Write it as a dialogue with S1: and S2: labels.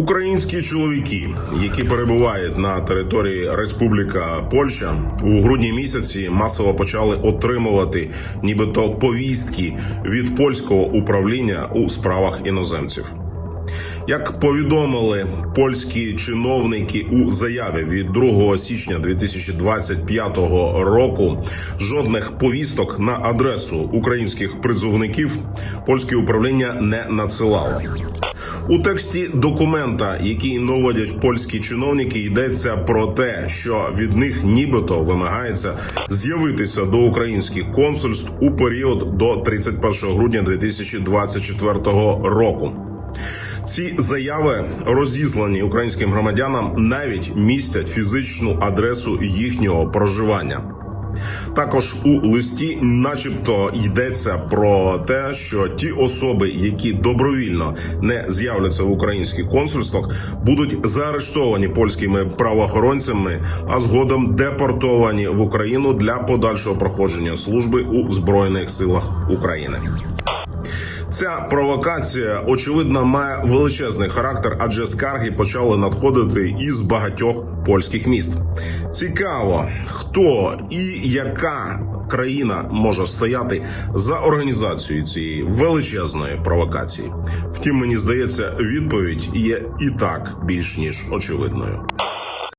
S1: Українські чоловіки, які перебувають на території Республіка Польща, у грудні місяці масово почали отримувати нібито повістки від польського управління у справах іноземців. Як повідомили польські чиновники у заяві від 2 січня 2025 року, жодних повісток на адресу українських призовників польське управління не надсилало. У тексті документа, який наводять польські чиновники, йдеться про те, що від них нібито вимагається з'явитися до українських консульств у період до 31 грудня 2024 року. Ці заяви розіслані українським громадянам навіть містять фізичну адресу їхнього проживання. Також у листі, начебто, йдеться про те, що ті особи, які добровільно не з'являться в українських консульствах, будуть заарештовані польськими правоохоронцями, а згодом депортовані в Україну для подальшого проходження служби у збройних силах України. Ця провокація очевидно має величезний характер, адже скарги почали надходити із багатьох польських міст. Цікаво, хто і яка країна може стояти за організацією цієї величезної провокації. Втім, мені здається, відповідь є і так більш ніж очевидною.